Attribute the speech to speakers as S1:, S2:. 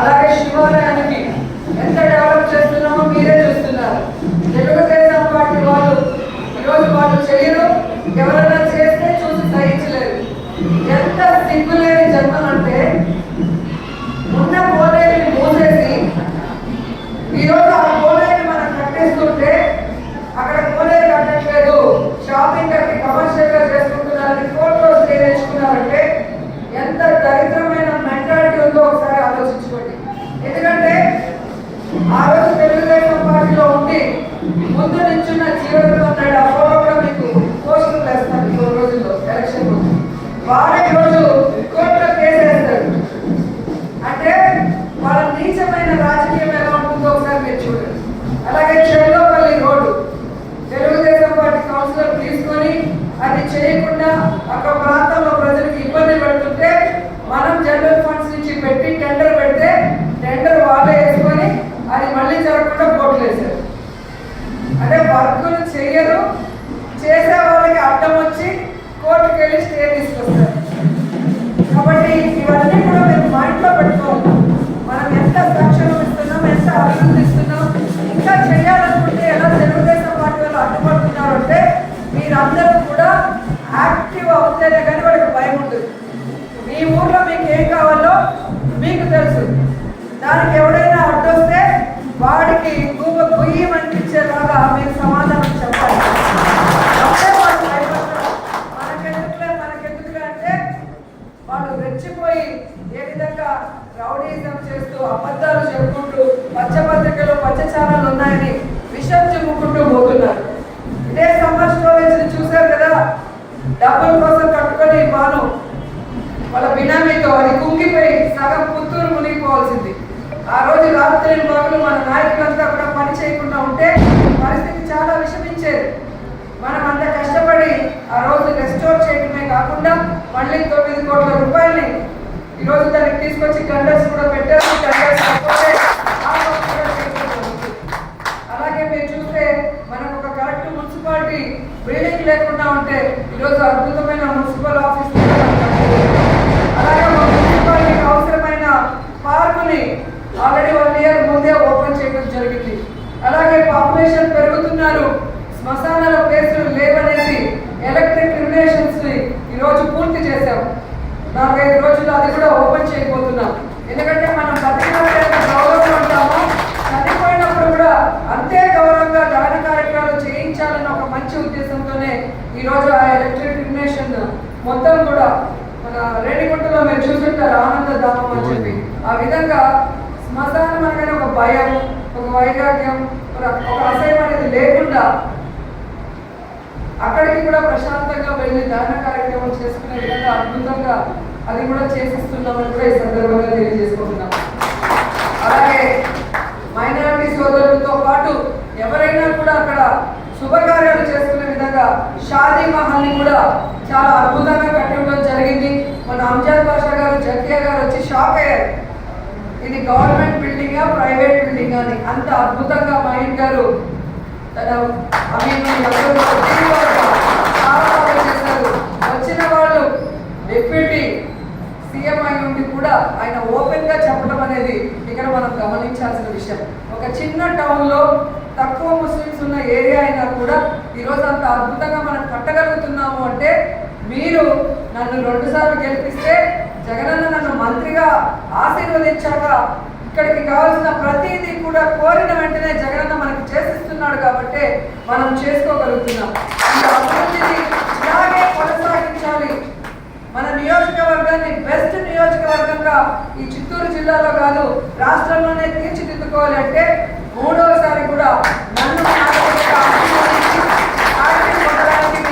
S1: అలాగే శివాలయానికి ఎంత డెవలప్ చేస్తున్నామో మీరే చూస్తున్నారు. తెలుగుదేశం పార్టీ వాళ్ళు ఈరోజు వాళ్ళు చేయరు ఎవరైనా చేస్తే చూసి సహించలేరు. ఎంత సిగ్గులేని జన్మం అంటే ఉన్న కోనేరుని మూసేసి ఈరోజు ఆ కోనేరుని మనం కట్టేస్తుంటే అక్కడ పోలేరు కట్టట్లేదు షాపింగ్ అక్కడ కమర్షియల్గా చేసుకుంటున్నారని కోర్టులో నేర్చుకున్నారంటే తెచ్చుకున్నారంటే ఎంత దరిద్రమైన మెంటాలిటీ ఉందో ఒకసారి ఆలోచించుకోండి ఎందుకంటే ఆ రోజు తెలుగుదేశం పార్టీలో ఉండి ముందు నిల్చున్న జీవనతో ఉన్నాడు ఆ కూడా మీకు పోస్టులు వేస్తాను ఈ రోజుల్లో ఎలక్షన్ ముందు వాడే రోజు కోర్టులో కేసు వేస్తాడు అంటే వాళ్ళ నీచమైన రాజకీయం ఎలా ఉంటుందో ఒకసారి మీరు చూడండి. అలాగే Chellapalli road. Telugu Desam party councillor తీసుకొని అది చేయకుండా అక్కడ ప్రాంతంలో ప్రజలకు ఇబ్బంది అంటే వర్కులు చేయరు. చేసే వాళ్ళకి అడ్డం వచ్చి కోర్టుకు వెళ్ళి స్టే తీసుకొస్తారు. కాబట్టి ఇవన్నీ కూడా మీరు మైండ్లో పెట్టుకోవాలి. మనం ఎంత సంక్షేమం ఇస్తున్నాం ఎంత అభివృద్ధి ఇస్తున్నాం ఇంకా చేయాలనుకుంటే ఎలా తెలుగుదేశం పార్టీ వాళ్ళు అడ్డుపడుతున్నారు అంటే మీరందరూ కూడా యాక్టివ్ అవుతేనే కానీ వాళ్ళకి భయం ఉంటుంది మీ ఊర్లో మీకు ఏం కావాలో మీకు తెలుసు. దానికి ఎవడైనా అడ్డొస్తే వాడికి చేస్తూ అబద్ధాలు చెప్పుకుంటూ పచ్చపత్రికలు పచ్చ ఛానల్ ఉన్నాయని విషయం చెప్పుకుంటూ పోతున్నారు. ఇదే సమ్మర్ స్టోరేజ్ చూశారు కదా? డబ్బుల కోసం కట్టుకొని బాను వాళ్ళ బినామీతో అది కుంగిపోయి సగం పుత్తూరు మునిగిపోవాల్సింది. ఆ రోజు రాత్రి పగలు మన నాయకులంతా కూడా పని చేయకుండా ఉంటే పరిస్థితి చాలా విషమించేది. మనం అంత కష్టపడి ఆ రోజు రెస్టోర్ చేయడమే కాకుండా మళ్ళీ తొమ్మిది కోట్ల రూపాయల్ని ఈరోజు దానికి తీసుకొచ్చి టెండర్స్ కూడా పెట్టారు. టెండర్స్ అలాగే మీరు చూస్తే మనకు ఒక కరెక్ట్ మున్సిపాలిటీ బిల్డింగ్ లేకుండా ఉంటే ఈరోజు అద్భుతమైన మున్సిపల్ ఆఫీస్ అలాగే మా మున్సిపాలిటీకి అవసరమైన పార్కుని ఆల్రెడీ వన్ ఇయర్ ముందే ఓపెన్ చేయడం జరిగింది. అలాగే పాపులేషన్ పెరుగుతున్నారు. శ్మశానాల ప్లేసులు లేవనేసి ఎలక్ట్రిక్ రిలేషన్స్ని ఈరోజు పూర్తి చేశాం నాలుగైదు రోజులు అది కూడా ఓపెన్ చేయబోతున్నాం. ఎందుకంటే మనం బతికినప్పుడు గౌరవం ఉంటామో. చనిపోయినప్పుడు కూడా అంతే గౌరవంగా దహన కార్యక్రమాలు చేయించాలన్న ఒక మంచి ఉద్దేశంతోనే ఈరోజు ఆ ఎలక్ట్రిక్ రిలేషన్ మొత్తం కూడా మన రేణిగుంటలో మీరు చూసుంటారు ఆనందధామం అని చెప్పి. ఆ విధంగా శ్మశానం అనగానే ఒక భయం ఒక వైరాగ్యం ఒక- ఒక అసహ్యం అనేది లేకుండా అక్కడికి కూడా ప్రశాంతంగా వెళ్ళి దాన కార్యక్రమం చేసుకునే విధంగా అద్భుతంగా అది కూడా చేసిస్తున్నామని కూడా ఈ సందర్భంగా తెలియజేసుకుంటున్నాం. అలాగే మైనారిటీ సోదరులతో పాటు ఎవరైనా కూడా అక్కడ శుభకార్యాలు చేసుకునే విధంగా షాదీ మహల్ని కూడా చాలా అద్భుతంగా కట్టడం జరిగింది. మన అంజాద్ బాషా గారు జగ్గియా గారు వచ్చి షాక్ అయ్యారు. ఇది గవర్నమెంట్ బిల్డింగా ప్రైవేట్ బిల్డింగ్ అని? అంత అద్భుతంగా మహిళ గారు తన అభివృద్ధి అందరూ చాలా చేశారు. వచ్చిన వాళ్ళు డిప్యూటీ సీఎం అయి ఉండి కూడా ఆయన ఓపెన్గా చెప్పడం అనేది ఇక్కడ మనం గమనించాల్సిన విషయం. ఒక చిన్న టౌన్లో తక్కువ ముస్లిమ్స్ ఉన్న ఏరియా అయినా కూడా ఈరోజు అంత అద్భుతంగా మనం కట్టగలుగుతున్నాము అంటే మీరు నన్ను రెండు సార్లు గెలిపిస్తే జగనన్న నన్ను మంత్రిగా ఆశీర్వదించాక ఇక్కడికి కావాల్సిన ప్రతిదీ కూడా కోరిన వెంటనే జగనన్న మనకి చేసిస్తున్నాడు కాబట్టి మనం చేసుకోగలుగుతున్నాం. ఈ అభివృద్ధిని ముఖ్యంగా ఈ చిత్తూరు జిల్లాలో కాదు రాష్ట్రంలోనే తీర్చిదిద్దుకోవాలి అంటే మూడవసారి కూడా